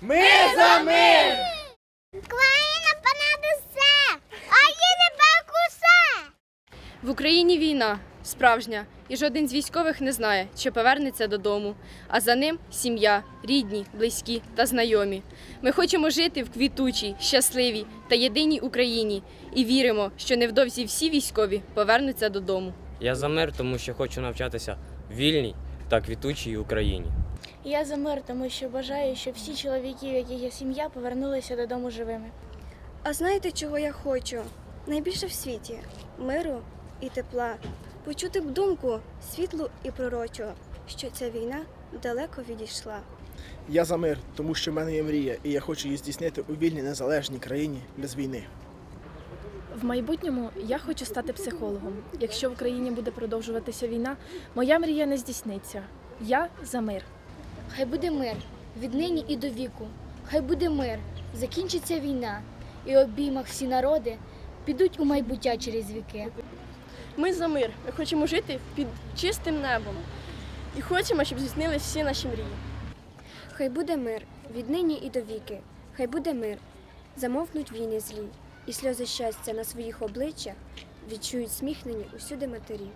Ми за мир! Країна понад усе, а їде усе. В Україні війна справжня, і жоден з військових не знає, чи повернеться додому. А за ним сім'я, рідні, близькі та знайомі. Ми хочемо жити в квітучій, щасливій та єдиній Україні і віримо, що невдовзі всі військові повернуться додому. Я за мир, тому що хочу навчатися в вільній та квітучій Україні. Я за мир, тому що бажаю, щоб всі чоловіки, в яких є сім'я, повернулися додому живими. А знаєте, чого я хочу? Найбільше в світі миру і тепла. Почути б думку світлу і пророчу, що ця війна далеко відійшла. Я за мир, тому що в мене є мрія, і я хочу її здійснити у вільній незалежній країні без війни. В майбутньому я хочу стати психологом. Якщо в Україні буде продовжуватися війна, моя мрія не здійсниться. Я за мир. Хай буде мир віднині і до віку. Хай буде мир, закінчиться війна, і обіймах всі народи підуть у майбуття через віки. Ми за мир. Ми хочемо жити під чистим небом. І хочемо, щоб здійснились всі наші мрії. Хай буде мир віднині і до віки. Хай буде мир. Замовкнуть війни злі, і сльози щастя на своїх обличчях відчують сміхнені усюди матері.